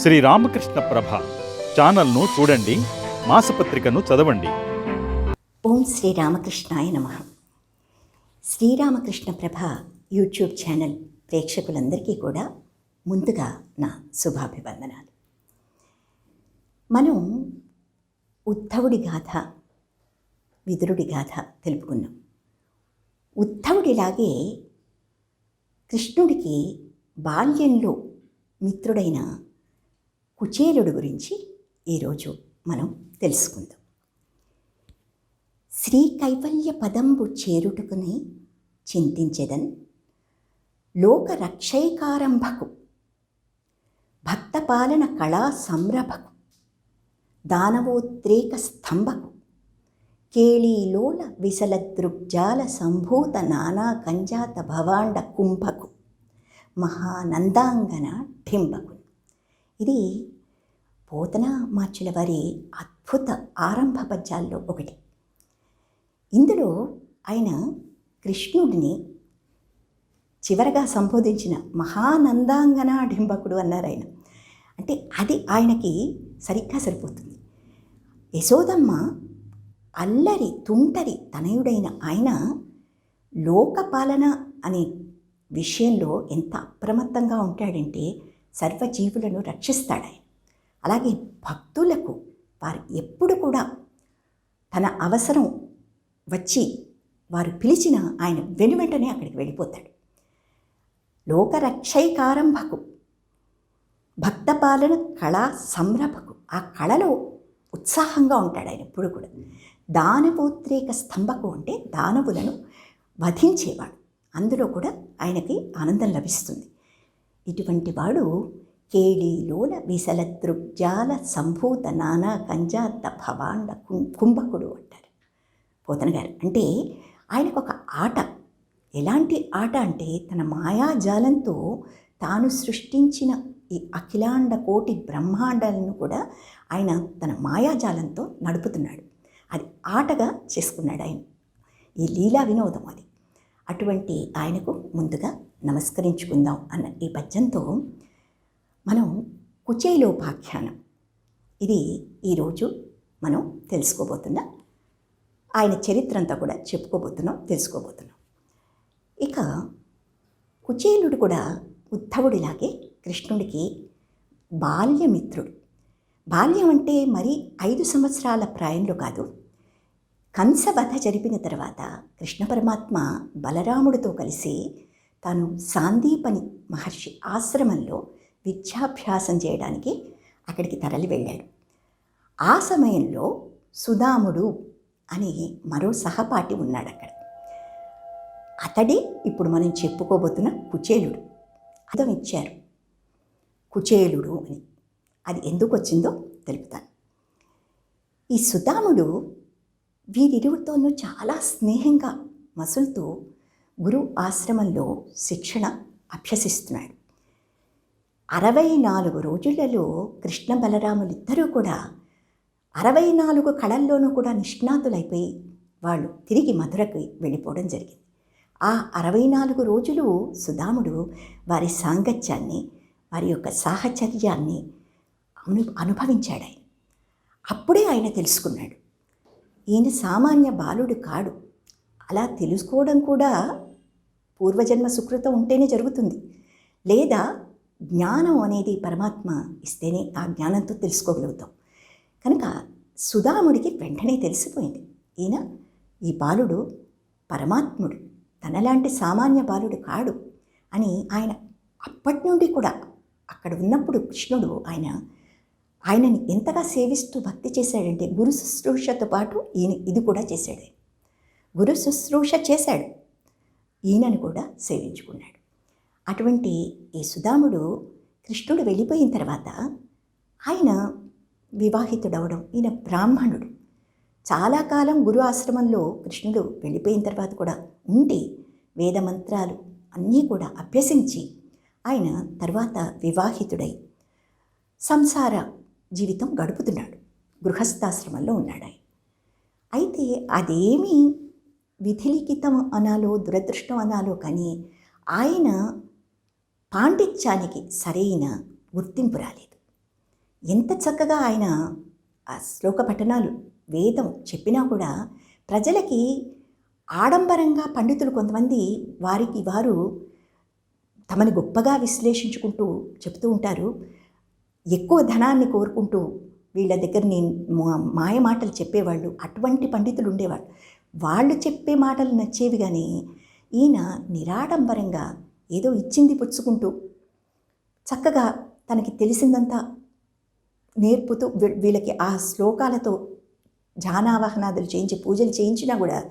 శ్రీ రామకృష్ణ ప్రభ ఛానల్ను చూడండి మాసపత్రికను చదవండి. ఓం శ్రీరామకృష్ణాయ నమ. శ్రీరామకృష్ణ ప్రభ యూట్యూబ్ ఛానల్ ప్రేక్షకులందరికీ కూడా ముందుగా నా శుభాభివందనాలు. మనం ఉద్ధవుడి గాథ విదురుడి గాథ తెలుపుకున్నాం. ఉద్ధవుడిలాగే కృష్ణుడికి బాల్యంలో మిత్రుడైన కుచేలుడు గురించి ఈరోజు మనం తెలుసుకుందాం. శ్రీ కైవల్య పదంబు చేరుటకుని చింతించెదన్ లోక రక్షైకారంభకు భక్తపాలన కళా సంరభకు దానవోద్రేక స్తంభకు కేళీలోల విసల దృగ్జాల సంభూత నానా కంజాత భవాండ కుంభకు మహానందాంగన ఠింబకు ఇది పోతన మార్చుల వారి అద్భుత ఆరంభ పద్యాల్లో ఒకటి. ఇందులో ఆయన కృష్ణుడిని చివరగా సంబోధించిన మహానందాంగన డింబకుడు అన్నారు ఆయన. అంటే అది ఆయనకి సరిగ్గా సరిపోతుంది. యశోదమ్మ అల్లరి తుంటరి తనయుడైన ఆయన లోకపాలన అనే విషయంలో ఎంత అప్రమత్తంగా ఉంటాడంటే సర్వజీవులను రక్షిస్తాడు ఆయన అలాగే భక్తులకు వారు ఎప్పుడు కూడా తన అవసరం వచ్చి వారు పిలిచిన ఆయన వెను వెంటనే అక్కడికి వెళ్ళిపోతాడు. లోకరక్షైకారంభకు భక్తపాలన కళా సంరభకు ఆ కళలో ఉత్సాహంగా ఉంటాడు ఆయన ఎప్పుడు కూడా. దానవోద్రేక స్తంభకు అంటే దానవులను వధించేవాడు. అందులో కూడా ఆయనకి ఆనందం లభిస్తుంది. ఇటువంటి వాడు కేళీలోల విసల సంభూత నానా కంజాత భవాండ కుం- కుంభకుడు అంటారు. పోతన గారు అంటే ఆయనకు ఒక ఆట. ఎలాంటి ఆట అంటే తన మాయాజాలంతో తాను సృష్టించిన ఈ అఖిలాండ కోటి బ్రహ్మాండాలను కూడా ఆయన తన మాయాజాలంతో నడుపుతున్నాడు. అది ఆటగా చేసుకున్నాడు ఆయన. ఈ లీలా వినోదం అది. అటువంటి ఆయనకు ముందుగా నమస్కరించుకుందాం అన్న ఈ పద్యంతో మనం కుచేలోపాఖ్యానం ఇది ఈరోజు మనం తెలుసుకోబోతున్నా. ఆయన చరిత్ర అంతా కూడా చెప్పుకోబోతున్నాం తెలుసుకోబోతున్నాం. ఇక కుచేలుడు కూడా ఉద్ధవుడిలాగే కృష్ణుడికి బాల్యమిత్రుడు. బాల్యం అంటే మరి ఐదు సంవత్సరాల ప్రాయంలో కాదు కంసవధ జరిపిన తర్వాత కృష్ణ పరమాత్మ బలరాముడితో కలిసి తాను సాందీపని మహర్షి ఆశ్రమంలో విద్యాభ్యాసం చేయడానికి అక్కడికి తరలి వెళ్ళాడు. ఆ సమయంలో సుధాముడు అని మరో సహపాఠి ఉన్నాడు అక్కడ. అతడే ఇప్పుడు మనం చెప్పుకోబోతున్న కుచేలుడు. అర్థం ఇచ్చారు. కుచేలుడు అని. అది ఎందుకు వచ్చిందో తెలుపుతాను. ఈ సుధాముడు వీరిరువుతోనూ చాలా స్నేహంగా మసులుతూ గురు ఆశ్రమంలో శిక్షణ అభ్యసిస్తున్నాడు. అరవై నాలుగు రోజులలో కృష్ణ బలరాములిద్దరూ కూడా అరవై నాలుగు కళల్లోనూ కూడా నిష్ణాతులైపోయి వాళ్ళు తిరిగి మధురకు వెళ్ళిపోవడం జరిగింది. ఆ అరవై నాలుగు రోజులు సుధాముడు వారి సాంగత్యాన్ని వారి యొక్క సాహచర్యాన్ని అను అనుభవించాడు ఆయన. అప్పుడే ఆయన తెలుసుకున్నాడు. ఈయన సామాన్య బాలుడు కాడు. అలా తెలుసుకోవడం కూడా పూర్వజన్మ సుకృతం ఉంటేనే జరుగుతుంది. లేదా జ్ఞానం అనేది పరమాత్మ ఇస్తేనే ఆ జ్ఞానంతో తెలుసుకోగలుగుతాం. కనుక సుధాముడికి వెంటనే తెలిసిపోయింది. ఈయన ఈ బాలుడు పరమాత్ముడు తనలాంటి సామాన్య బాలుడు కాడు అని ఆయన అప్పటి నుండి కూడా అక్కడ ఉన్నప్పుడు కృష్ణుడు ఆయన ఆయనని ఎంతగా సేవిస్తూ భక్తి చేశాడంటే గురు శుశ్రూషతో పాటు ఈయన ఇది కూడా చేశాడు. గురు శుశ్రూష చేశాడు. ఈయనను కూడా సేవించుకున్నాడు. అటువంటి ఈ సుధాముడు కృష్ణుడు వెళ్ళిపోయిన తర్వాత ఆయన వివాహితుడవడం ఈయన బ్రాహ్మణుడు. చాలా కాలం గురు ఆశ్రమంలో కృష్ణుడు వెళ్ళిపోయిన తర్వాత కూడా ఉండి వేద మంత్రాలు అన్నీ కూడా అభ్యసించి ఆయన తర్వాత వివాహితుడై సంసార జీవితం గడుపుతున్నాడు. గృహస్థాశ్రమంలో ఉన్నాడు ఆయన. అయితే అదేమీ విధిలిఖితం అనాలో దురదృష్టం అనాలో కానీ ఆయన పాండిత్యానికి సరైన గుర్తింపు రాలేదు. ఎంత చక్కగా ఆయన ఆ శ్లోక పఠనాలు వేదం చెప్పినా కూడా ప్రజలకి ఆడంబరంగా పండితులు కొంతమంది వారికి వారు తమని గొప్పగా విశ్లేషించుకుంటూ చెప్తూ ఉంటారు. ఎక్కువ ధనాన్ని కోరుకుంటూ వీళ్ళ దగ్గర నేను మా- మాయ మాటలు చెప్పేవాళ్ళు అటువంటి పండితులు ఉండేవాళ్ళు. వాళ్ళు చెప్పే మాటలు నచ్చేవి కానీ ఈయన నిరాడంబరంగా ఏదో ఇచ్చింది పుచ్చుకుంటూ చక్కగా తనకి తెలిసిందంతా నేర్పుతూ వీ- వీళ్ళకి ఆ శ్లోకాలతో జానావాహనాదులు చేయించి పూజలు చేయించినా కూడా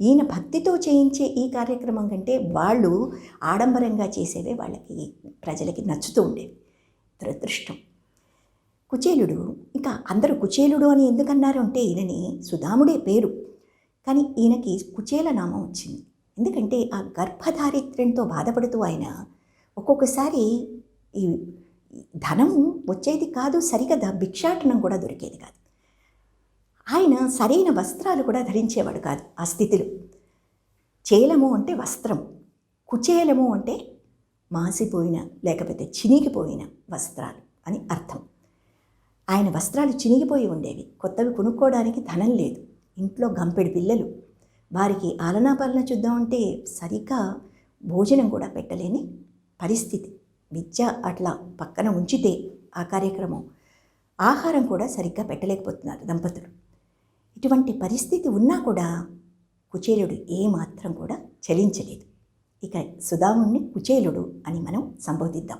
ఈయన భక్తితో చేయించే ఈ కార్యక్రమం కంటే వాళ్ళు ఆడంబరంగా చేసేవే వాళ్ళకి ప్రజలకి నచ్చుతూ ఉండేవి. దురదృష్టం. కుచేలుడు ఇంకా అందరూ కుచేలుడు అని ఎందుకన్నారు అంటే ఈయనని సుధాముడే పేరు. కానీ ఈయనకి కుచేల నామం వచ్చింది. ఎందుకంటే ఆ గర్భధారిత్ర్యంతో బాధపడుతూ ఆయన ఒక్కొక్కసారి ఈ ధనం వచ్చేది కాదు సరిగదా భిక్షాటనం కూడా దొరికేది కాదు. ఆయన సరైన వస్త్రాలు కూడా ధరించేవాడు కాదు ఆ స్థితిలో. చేలము అంటే వస్త్రం కుచేలము అంటే మాసిపోయిన లేకపోతే చినిగిపోయిన వస్త్రాలు అని అర్థం. ఆయన వస్త్రాలు చినిగిపోయి ఉండేవి కొత్తవి కొనుక్కోవడానికి ధనం లేదు ఇంట్లో గంపెడు పిల్లలు వారికి ఆలనా పాలన చూద్దామంటే సరిగ్గా భోజనం కూడా పెట్టలేని పరిస్థితి. విద్య అట్లా పక్కన ఉంచితే ఆ కార్యక్రమం ఆహారం కూడా సరిగ్గా పెట్టలేకపోతున్నారు దంపతులు. ఇటువంటి పరిస్థితి ఉన్నా కూడా కుచేలుడు ఏమాత్రం కూడా చలించలేదు. ఇక సుధాముణ్ణి కుచేలుడు అని మనం సంబోధిద్దాం.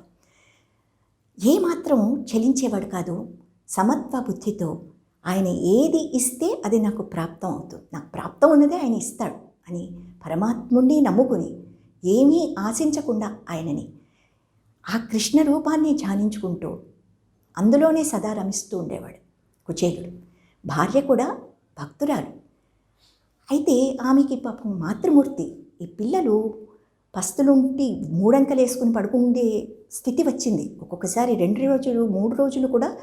ఏమాత్రం చలించేవాడు కాదు సమత్వ బుద్ధితో ఆయన ఏది ఇస్తే అది నాకు ప్రాప్తం అవుతుంది. నాకు ప్రాప్తం ఉన్నదే ఆయన ఇస్తాడు అని పరమాత్ముణ్ణి నమ్ముకుని ఏమీ ఆశించకుండా ఆయనని ఆ కృష్ణ రూపాన్ని ధ్యానించుకుంటూ అందులోనే సదా రమిస్తూ ఉండేవాడు. కుచేలుడు. భార్య కూడా భక్తురాలు. అయితే ఆమెకి పాపం మాతృమూర్తి. ఈ పిల్లలు పస్తులుంటి మూడంకలు వేసుకుని పడుకుండే స్థితి వచ్చింది. ఒక్కొక్కసారి రెండు రోజులు మూడు రోజులు కూడా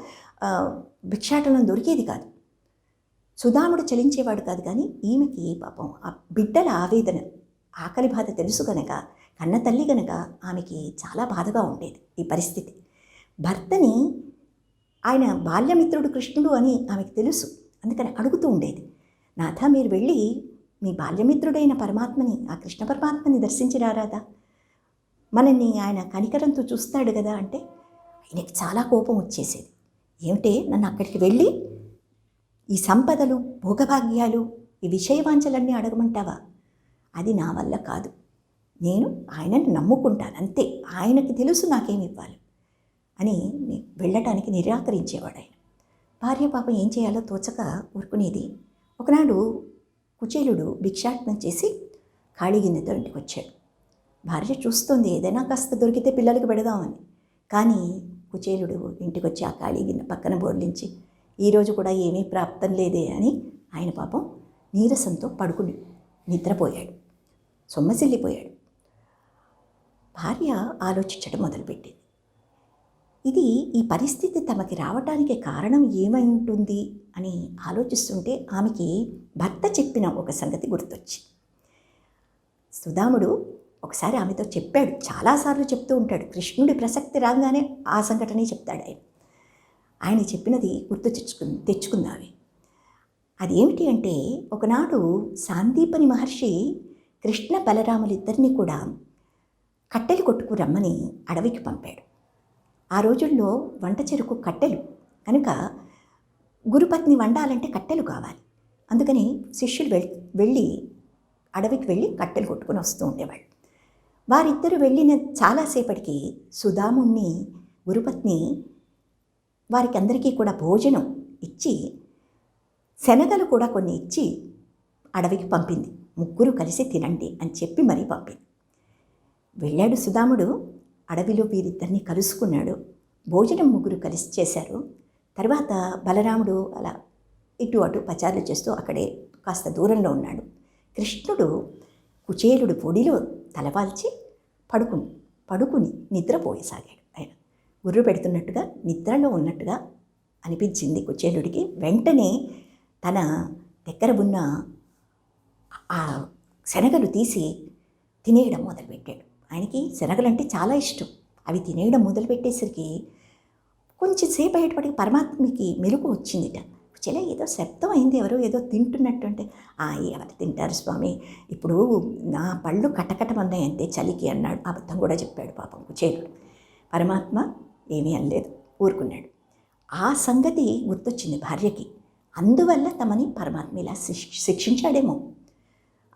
భిక్షాటనం దొరికేది కాదు. సుధాముడు చలించేవాడు కాదు కానీ ఈమెకి పాపం? ఆ బిడ్డల ఆవేదన ఆకలి బాధ తెలుసు గనక కన్న తల్లి గనక ఆమెకి చాలా బాధగా ఉండేది ఈ పరిస్థితి. భర్తని ఆయన బాల్యమిత్రుడు కృష్ణుడు అని ఆమెకు తెలుసు అందుకని అడుగుతూ ఉండేది. నాథ మీరు వెళ్ళి మీ బాల్యమిత్రుడైన పరమాత్మని ఆ కృష్ణ పరమాత్మని దర్శించి రారాదా మనల్ని ఆయన కనికరంతో చూస్తాడు కదా అంటే ఆయనకి చాలా కోపం వచ్చేసేది. ఏమిటే? నన్ను అక్కడికి వెళ్ళి ఈ సంపదలు భోగభాగ్యాలు ఈ విషయవాంఛలన్నీ అడగమంటావా? అది నా వల్ల కాదు. నేను ఆయనని నమ్ముకుంటాను అంతే. ఆయనకి తెలుసు నాకేమి ఇవ్వాలి అని వెళ్ళటానికి నిరాకరించేవాడు ఆయన. భార్య పాపం ఏం చేయాలో తోచక ఊరుకునేది. ఒకనాడు కుచేలుడు భిక్షాటనం చేసి ఖాళీ గిన్నెతో ఇంటికి వచ్చాడు. భార్య చూస్తుంది ఏదైనా కాస్త దొరికితే పిల్లలకి పెడదామని. కానీ కుచేలుడు ఇంటికి వచ్చి ఆ ఖాళీ గిన్నె పక్కన బోర్లించి ఈరోజు కూడా ఏమీ ప్రాప్తం లేదే అని ఆయన పాపం నీరసంతో పడుకుని నిద్రపోయాడు. సొమ్మసిల్లిపోయాడు. భార్య ఆలోచించడం మొదలుపెట్టింది. ఇది ఈ పరిస్థితి తమకి రావటానికి కారణం ఏమై ఉంటుంది? అని ఆలోచిస్తుంటే ఆమెకి భర్త చెప్పిన ఒక సంగతి గుర్తొచ్చి సుధాముడు ఒకసారి ఆమెతో చెప్పాడు. చాలాసార్లు చెప్తూ ఉంటాడు. కృష్ణుడి ప్రసక్తి రాగానే ఆ సంఘటనే చెప్తాడు ఆయన. ఆయన చెప్పినది గుర్తు తెచ్చుకు తెచ్చుకుందామే అదేమిటి అంటే ఒకనాడు సాందీపని మహర్షి కృష్ణ బలరాములిద్దరినీ కూడా కట్టెలు కొట్టుకు రమ్మని అడవికి పంపాడు. ఆ రోజుల్లో వంట చెరుకు కట్టెలు కనుక గురుపత్ని వండాలంటే కట్టెలు కావాలి. అందుకని శిష్యులు వెళ్ వెళ్ళి అడవికి వెళ్ళి కట్టెలు కొట్టుకుని వస్తూ ఉండేవాళ్ళు. వారిద్దరూ వెళ్ళిన చాలాసేపటికి సుధాముణ్ణి గురుపత్ని వారికి అందరికీ కూడా భోజనం ఇచ్చి శనగలు కూడా కొన్ని ఇచ్చి అడవికి పంపింది. ముగ్గురు కలిసి తినండి అని చెప్పి మరీ పంపింది. వెళ్ళాడు సుధాముడు. అడవిలో వీరిద్దరిని కలుసుకున్నాడు. భోజనం ముగ్గురు కలిసి చేశారు. తర్వాత బలరాముడు అలా ఇటు అటు పచారులు చేస్తూ అక్కడే కాస్త దూరంలో ఉన్నాడు. కృష్ణుడు కుచేలుడు పొడిలో తలవాల్చి పడుకుని పడుకుని నిద్రపోయసాగాడు ఆయన. గుర్రు పెడుతున్నట్టుగా నిద్రలో ఉన్నట్టుగా అనిపించింది కుచేలుడికి. వెంటనే తన దగ్గర ఉన్న ఆ శనగలు తీసి తినేయడం మొదలుపెట్టాడు. ఆయనకి శనగలంటే చాలా ఇష్టం. అవి తినేయడం మొదలుపెట్టేసరికి కొంచెం సేపు అయ్యేటప్పటికి పరమాత్మకి మెరుగు వచ్చిందిట. చెల ఏదో శబ్దం అయింది ఎవరో ఏదో తింటున్నట్టు అంటే "ఆ, ఎవరు తింటారు స్వామి. ఇప్పుడు నా పళ్ళు కటకటమన్నాయంతే చలికి అన్నాడు. అబద్ధం కూడా చెప్పాడు పాపం కుచేలుడు. పరమాత్మ ఏమీ అనలేదు. ఊరుకున్నాడు. ఆ సంగతి గుర్తొచ్చింది భార్యకి. అందువల్ల తమని పరమాత్మ ఇలా శిక్ష- శిక్షించాడేమో.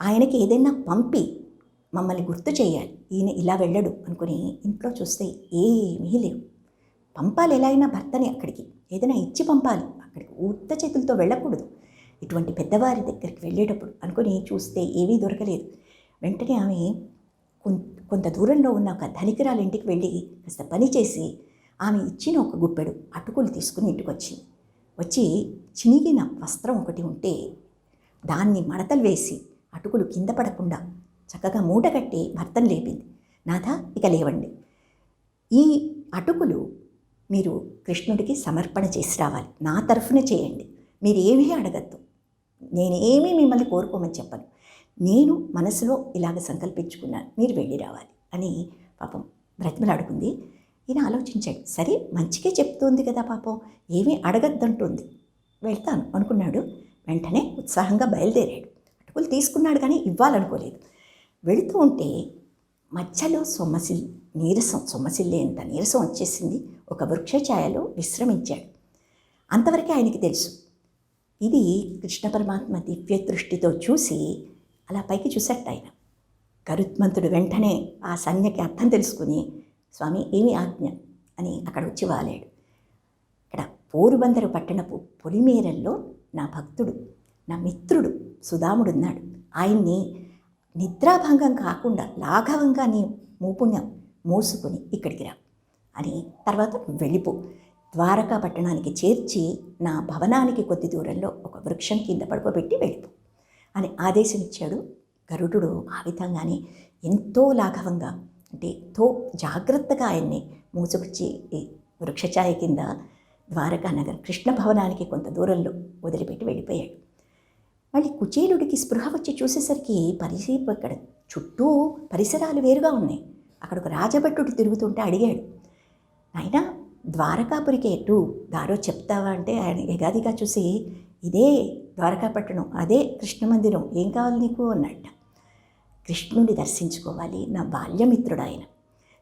ఆయనకి ఏదైనా పంపి మమ్మల్ని గుర్తు చేయాలి. ఈయన ఇలా వెళ్ళడు అనుకుని ఇంట్లో చూస్తే ఏమీ లేవు. పంపాలి ఎలా అయినా భర్తని అక్కడికి. ఏదైనా ఇచ్చి పంపాలి. అక్కడికి ఉత్త చేతులతో వెళ్ళకూడదు. ఇటువంటి పెద్దవారి దగ్గరికి వెళ్ళేటప్పుడు అనుకుని చూస్తే ఏమీ దొరకలేదు. వెంటనే ఆమె కొం- కొంత దూరంలో ఉన్న ఒక ధనికురాల ఇంటికి వెళ్ళి కాస్త పని చేసి ఆమె ఇచ్చిన ఒక గుప్పెడు అటుకులు తీసుకుని ఇంటికి వచ్చి చినిగిన వస్త్రం ఒకటి ఉంటే దాన్ని మడతలు వేసి అటుకులు కింద పడకుండా చక్కగా మూట కట్టి భర్తను లేపింది. నాథ ఇక లేవండి. ఈ అటుకులు మీరు కృష్ణుడికి సమర్పణ చేసి రావాలి. నా తరఫున చేయండి. మీరు ఏమీ అడగద్దు. నేనేమీ మిమ్మల్ని కోరుకోమని చెప్పను. నేను మనసులో ఇలాగ సంకల్పించుకున్నాను మీరు వెళ్ళి రావాలి అని పాపం బ్రతిమలాడుకుంది. ఈయన ఆలోచించాడు. సరే మంచిగా చెప్తోంది కదా పాపం. ఏమీ అడగద్దంటుంది. వెళ్తాను అనుకున్నాడు. వెంటనే ఉత్సాహంగా బయలుదేరాడు. అటుకులు తీసుకున్నాడు కానీ ఇవ్వాలనుకోలేదు. వెళుతూ ఉంటే మధ్యలో సొమ్మసిల్ నీరసం సొమ్మసిల్లేంత నీరసం వచ్చేసింది? ఒక వృక్ష ఛాయలో విశ్రమించాడు. అంతవరకే ఆయనకి తెలుసు. ఇది కృష్ణ పరమాత్మ దివ్య దృష్టితో చూసి అలా పైకి చూసట ఆయన. కరుత్మంతుడు వెంటనే ఆ సంజ్ఞకి అర్థం తెలుసుకుని స్వామి ఏమి ఆజ్ఞ? అని అక్కడ వచ్చి వాలాడు. ఇక్కడ పోరుబందరు పట్టణపు పొలిమేరల్లో నా భక్తుడు నా మిత్రుడు సుధాముడున్నాడు. ఆయన్ని నిద్రాభంగం కాకుండా లాఘవంగా నీ మూపున మూసుకొని ఇక్కడికి రా. అని తర్వాత వెళ్ళిపో. ద్వారకా పట్టణానికి చేర్చి నా భవనానికి కొద్ది దూరంలో ఒక వృక్షం కింద పడుకోబెట్టి వెళ్ళిపో అని ఆదేశం ఇచ్చాడు గరుడు ఆ విధంగానే. ఎంతో లాఘవంగా అంటే ఎంతో జాగ్రత్తగా ఆయన్ని మూసుకొచ్చి వృక్షఛాయ కింద ద్వారకా నగర్ కృష్ణ భవనానికి కొంత దూరంలో వదిలిపెట్టి వెళ్ళిపోయాడు. మళ్ళీ కుచేలుడికి స్పృహ వచ్చి చూసేసరికి పరిసీపు ఇక్కడ చుట్టూ పరిసరాలు వేరుగా ఉన్నాయి. అక్కడ ఒక రాజభట్టుడు తిరుగుతుంటే అడిగాడు ఆయన ద్వారకాపురికి ఎటు? దారో చెప్తావా? అంటే ఆయన ఎగాదిగా చూసి ఇదే ద్వారకాపట్టణం అదే కృష్ణ మందిరం ఏం కావాలి నీకు? అన్నట్ట. కృష్ణుని దర్శించుకోవాలి నా బాల్యమిత్రుడు ఆయన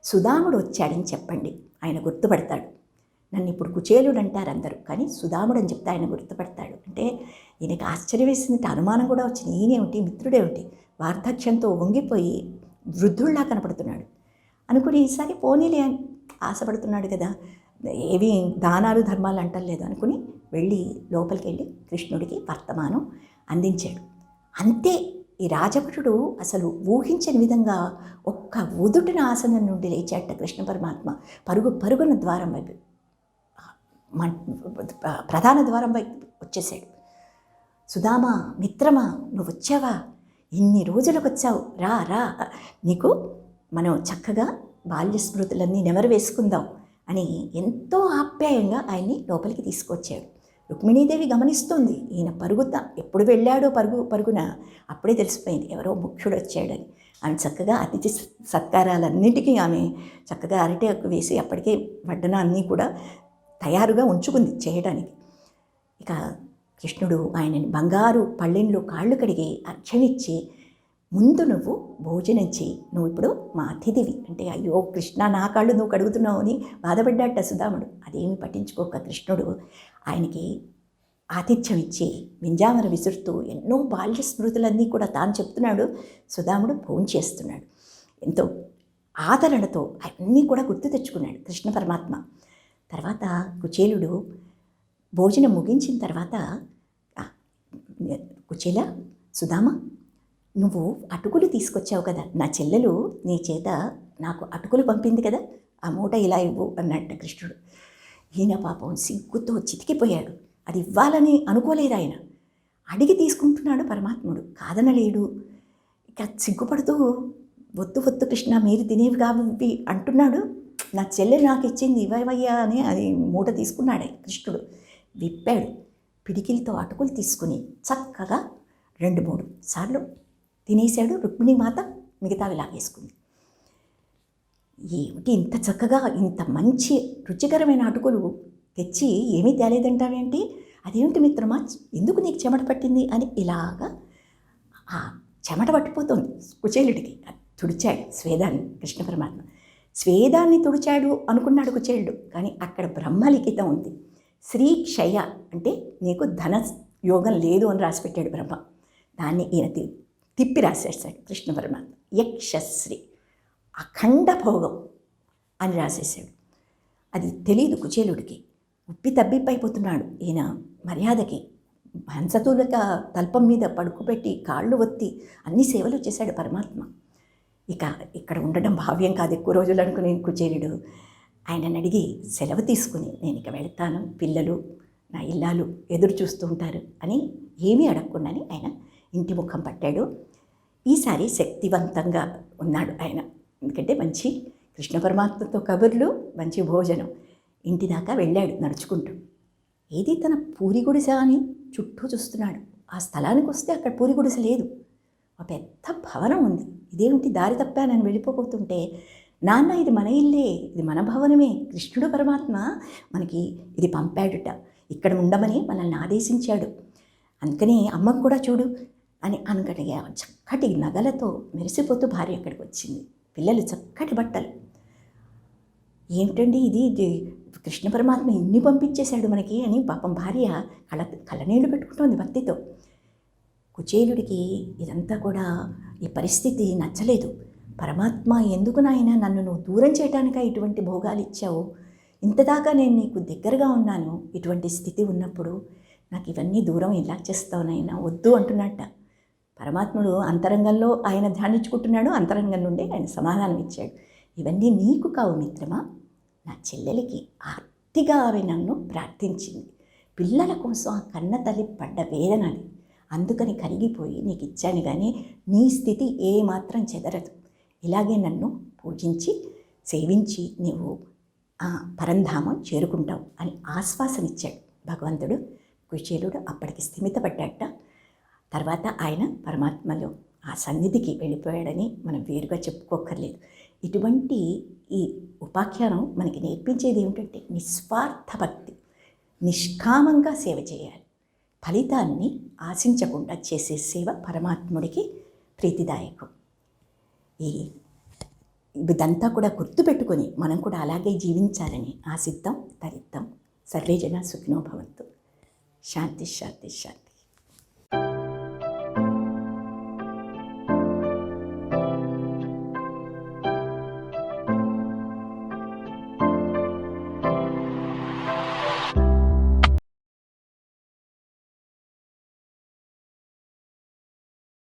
సుధాముడు వచ్చాడని చెప్పండి ఆయన గుర్తుపడతాడు. నన్ను ఇప్పుడు కుచేలుడు అంటారు అందరూ కానీ సుధాముడు అని చెప్తే ఆయన గుర్తుపడతాడు. అంటే ఈయనకి ఆశ్చర్యం వేసింది అనుమానం కూడా వచ్చింది. ఈయనేమిటి? మిత్రుడేమిటి? వార్ధక్యంతో వంగిపోయి వృద్ధుల్లా కనపడుతున్నాడు. అనుకుని ఈసారి పోనీలే అని ఆశపడుతున్నాడు కదా. ఏవి దానాలు ధర్మాలు అంటలేదు అనుకుని వెళ్ళి లోపలికి వెళ్ళి కృష్ణుడికి వర్తమానం అందించాడు. అంతే ఈ రాజభటుడు అసలు ఊహించని విధంగా ఒక్క ఉదుటిన ఆసనం నుండి లేచాట కృష్ణ పరమాత్మ. పరుగు పరుగున ద్వారం వైపు ప్రధాన ద్వారం వైపు వచ్చేసాడు. సుధామా మిత్రమా నువ్వు వచ్చావా? ఇన్ని రోజులకు వచ్చావు రా రా. నీకు మనం చక్కగా బాల్య స్మృతులన్నీ నెమరు వేసుకుందాం అని ఎంతో ఆప్యాయంగా ఆయన్ని లోపలికి తీసుకొచ్చాడు. రుక్మిణీదేవి గమనిస్తుంది ఈయన పరుగుత ఎప్పుడు వెళ్ళాడో పరుగు పరుగున అప్పుడే తెలిసిపోయింది ఎవరో ముఖ్యుడు వచ్చాడని. ఆమె చక్కగా అతిథి సత్కారాలన్నింటికీ ఆమె చక్కగా అరటి వేసి అప్పటికే వడ్డనాన్ని కూడా తయారుగా ఉంచుకుంది చేయడానికి. ఇక కృష్ణుడు ఆయనని బంగారు పళ్ళెంలో కాళ్ళు కడిగి అర్ఘ్యమిచ్చి ముందు నువ్వు భోజనం చేయి. నువ్వు ఇప్పుడు మా అతిథివి. అంటే అయ్యో కృష్ణ నా కాళ్ళు నువ్వు కడుగుతున్నావు అని బాధపడ్డాట సుధాముడు. అదేమి పట్టించుకోక కృష్ణుడు ఆయనకి ఆతిథ్యం ఇచ్చి వింజామర విసురుతూ ఎన్నో బాల్య స్మృతులన్నీ కూడా తాను చెప్తున్నాడు. సుధాముడు భోజనం చేస్తున్నాడు. ఎంతో ఆదరణతో అన్నీ కూడా గుర్తు తెచ్చుకున్నాడు కృష్ణ పరమాత్మ. తర్వాత కుచేలుడు భోజనం ముగించిన తర్వాత కుచేల సుధామ నువ్వు అటుకులు తీసుకొచ్చావు కదా. నా చెల్లెలు నీ చేత నాకు అటుకులు పంపింది కదా. ఆ మూట ఇలా ఇవ్వు అన్నట్టు కృష్ణుడు. ఈయన పాపం సిగ్గుతో చితికిపోయాడు. అది ఇవ్వాలని అనుకోలేదు ఆయన. అడిగి తీసుకుంటున్నాడు పరమాత్ముడు. కాదనలేడు. ఇక సిగ్గుపడుతూ వద్దు వద్దు కృష్ణ మీరు తినేవి కాబట్టి అంటున్నాడు. నా చెల్లె నాకు ఇచ్చింది ఇవ్వవయ్యా అని అది మూట తీసుకున్నాడే కృష్ణుడు. విప్పాడు. పిడికిలతో అటుకులు తీసుకుని చక్కగా రెండు మూడు సార్లు తినేశాడు రుక్మిణి మాత మిగతావి లాగేసుకుంది. ఏమిటి ఇంత చక్కగా ఇంత మంచి రుచికరమైన అటుకులు తెచ్చి ఏమీ తేలేదంటావేంటి? అదేమిటి మిత్రమా? ఎందుకు నీకు చెమట పట్టింది? అని ఇలాగా ఆ చెమట పట్టిపోతుంది కుచేలుడికి. తుడిచాడు స్వేదాన్ని కృష్ణ పరమాత్మ. స్వేదాన్ని తుడిచాడు అనుకున్నాడు కుచేలుడు కానీ అక్కడ బ్రహ్మలిఖితం ఉంది. శ్రీ క్షయ అంటే నీకు ధన యోగం లేదు అని రాసిపెట్టాడు బ్రహ్మ. దాన్ని ఈయన తిప్పి రాసేసాడు కృష్ణ పరమాత్మ యక్షశ్రీ. అఖండ భోగం అని రాసేసాడు అది తెలియదు కుచేలుడికి. ఉప్పి తబ్బిప్పైపోతున్నాడు. ఈయన మర్యాదకి హంసతూలక తల్పం మీద పడుకుపెట్టి కాళ్ళు ఒత్తి అన్ని సేవలు చేశాడు పరమాత్మ. ఇక ఇక్కడ ఉండడం భావ్యం కాదు ఎక్కువ రోజులు అనుకుని కుచేలుడు. ఆయనని అడిగి సెలవు తీసుకుని నేను ఇక వెళ్తాను పిల్లలు నా ఇల్లాలు ఎదురు చూస్తూ ఉంటారు అని ఏమీ అడగకుండానే ఆయన ఇంటి ముఖం పట్టాడు. ఈసారి శక్తివంతంగా ఉన్నాడు ఆయన. ఎందుకంటే మంచి కృష్ణ పరమాత్మతో కబుర్లు మంచి భోజనం. ఇంటి దాకా వెళ్ళాడు నడుచుకుంటూ. ఏది తన పూరి గుడిసె అని చుట్టూ చూస్తున్నాడు. ఆ స్థలానికి వస్తే అక్కడ పూరి గుడిసె లేదు. ఒక పెద్ద భవనం ఉంది. ఇదేమిటి దారి తప్పా నన్ను వెళ్ళిపోతుంటే నాన్న ఇది మన ఇల్లే. ఇది మన భవనమే. కృష్ణుడు పరమాత్మ మనకి ఇది పంపాడుట. ఇక్కడ ఉండమని మనల్ని ఆదేశించాడు. అందుకని అమ్మకు కూడా చూడు అని అనగడిగా చక్కటి నగలతో మెరిసిపోతూ భార్య అక్కడికి వచ్చింది. పిల్లలు చక్కటి బట్టలు. ఏమిటండి ఇది? కృష్ణ పరమాత్మ ఇన్ని పంపించేశాడు మనకి అని పాపం భార్య కళ కళ్ళనీళ్ళు పెట్టుకుంటోంది భక్తితో. కుచేలుడికి ఇదంతా కూడా ఈ పరిస్థితి నచ్చలేదు. పరమాత్మ ఎందుకు నాయన నన్ను నువ్వు దూరం చేయటానికా ఇటువంటి భోగాలు ఇచ్చావు? ఇంతదాకా నేను నీకు దగ్గరగా ఉన్నాను. ఇటువంటి స్థితి ఉన్నప్పుడు నాకు ఇవన్నీ దూరం ఇలా చేస్తావు నాయన? వద్దు అంటున్నట్ట. పరమాత్ముడు అంతరంగంలో ఆయన ధ్యానించుకుంటున్నాడు అంతరంగం నుండి ఆయన సమాధానం ఇచ్చాడు. ఇవన్నీ నీకు కావు మిత్రమా? నా చెల్లెలికి ఆర్తిగా ఆమె నన్ను ప్రార్థించింది. పిల్లల కోసం ఆ కన్న తల్లి పడ్డ వేదనది అందుకని కరిగిపోయి నీకు ఇచ్చాను కానీ నీ స్థితి ఏమాత్రం చెదరదు. ఇలాగే నన్ను పూజించి సేవించి నీవు ఆ పరంధామం చేరుకుంటావు అని ఆశ్వాసనిచ్చాడు భగవంతుడు. కుశీలుడు అప్పటికి స్థిమితపడ్డాట తర్వాత ఆయన పరమాత్మలో ఆ సన్నిధికి వెళ్ళిపోయాడని మనం వేరుగా చెప్పుకోకర్లేదు ఇటువంటి ఈ ఉపాఖ్యానం మనకి నేర్పించేది ఏమిటంటే నిస్వార్థ భక్తి. నిష్కామంగా సేవ చేయాలి. ఫలితాన్ని ఆశించకుండా చేసే సేవ పరమాత్ముడికి ప్రీతిదాయకం. ఈ ఇదంతా కూడా గుర్తుపెట్టుకొని మనం కూడా అలాగే జీవించాలని ఆశిద్దాం తరిద్దాం. సర్వేజన సుఖినో భవంతు. శాంతి శాంతి శాంతి.